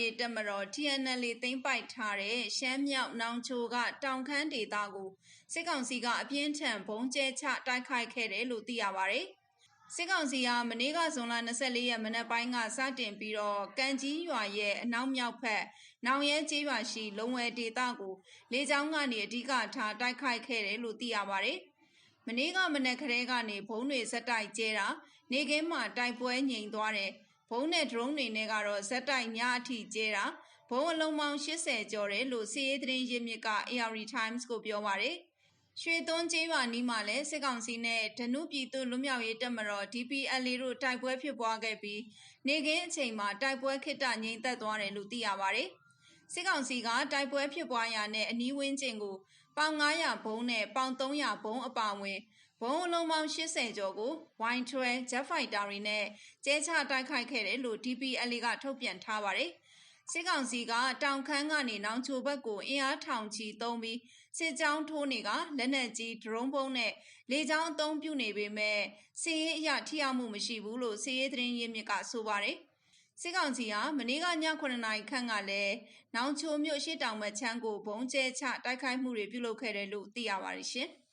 ရေးတပ်မတော် TNL သိမ်းပိုက်ထားတဲ့ ရှမ်းမြောက်နောင်ချိုက တောင်ခမ်းဒေသကို စစ်ကောင်စီက အပြင်းထန်ဘုံကျဲချတိုက်ခိုက်ခဲ့တယ်လို့ သိရပါတယ်။စစ်ကောင်စီကမနေ့က ဇွန်လ24ရက် မနက်ပိုင်းက စတင်ပြီးတော့ ကံကြီးရွာရဲ့ အနောက်မြောက်ဘက် နောင်ရဲကျေးရွာရှိ လုံဝဲဒေသကို လေကြောင်းကနေ အဓိကထား တိုက်ခိုက်ခဲ့တယ်လို့ သိရပါတယ်။မနေ့က မနက်ကလေးကနေဘုံတွေဇက်တိုက်ကျဲတာ နေကင်းမှာ တိုက်ပွဲငြိမ်သွားတယ် ဘုံနဲ့ ဒရုန်းတွေနဲ့ကတော့ဇက်တိုက် ညအထိကျဲတာဘုံအလုံးပေါင်း80ကျော်တယ်လို့စီးရေးသတင်းရင်းမြစ်က AR Times ကို ပြောပါတယ် ရွှေသွန်းကျေးရွာနီးမှာလည်း စစ်ကောင်စီနဲ့ ဓနုပြည်သူလွတ်မြောက်ရေးတပ်မတော် DPLA တို့ တိုက်ပွဲဖြစ်ပွားခဲ့ပြီး နေကင်းအချိန်မှာ တိုက်ပွဲခိတ္တငြိမ်သက်သွားတယ်လို့ သိရပါတယ်။ စစ်ကောင်စီကတိုက်ပွဲဖြစ်ပွားရာနဲ့အနီးဝန်းကျင်ကိုပေါင်900ဘုံနဲ့ပေါင်300ဘုံအပါအဝင်ဘုံအလုံးပေါင်း80ကျော်ကို Y12 Jet Fighter တွေနဲ့ကျဲချတိုက်ခိုက်ခဲ့တယ်လို့ DPLA ကထုတ်ပြန်ထားပါတယ်။စစ်ကောင်စီကတောင်ခမ်းကနေနောင်ချိုဘက်ကိုအင်အားထောင်ချီသုံးပြီးစစ်ကြောင်းထိုးနေကလက်နက်ကြီးဒရုန်းဘုံနဲ့လေကြောင်းအသုံးပြုနေပေမဲ့စစ်ရေးအရထိရောက်မှုမရှိဘူးလို့စစ်ရေးသတင်းရင်းမြစ်ကဆိုပါတယ်။ စစ်ကောင်စီဟာမနေ့ကည9နာရီခန့်ကလည်းနောင်ချိုမြို့ရှိတောင်ဘက်ချမ်းကိုဘုံကျဲချတိုက်ခိုက်မှုတွေပြုလုပ်ခဲ့တယ်လို့သိရပါတယ်ရှင်။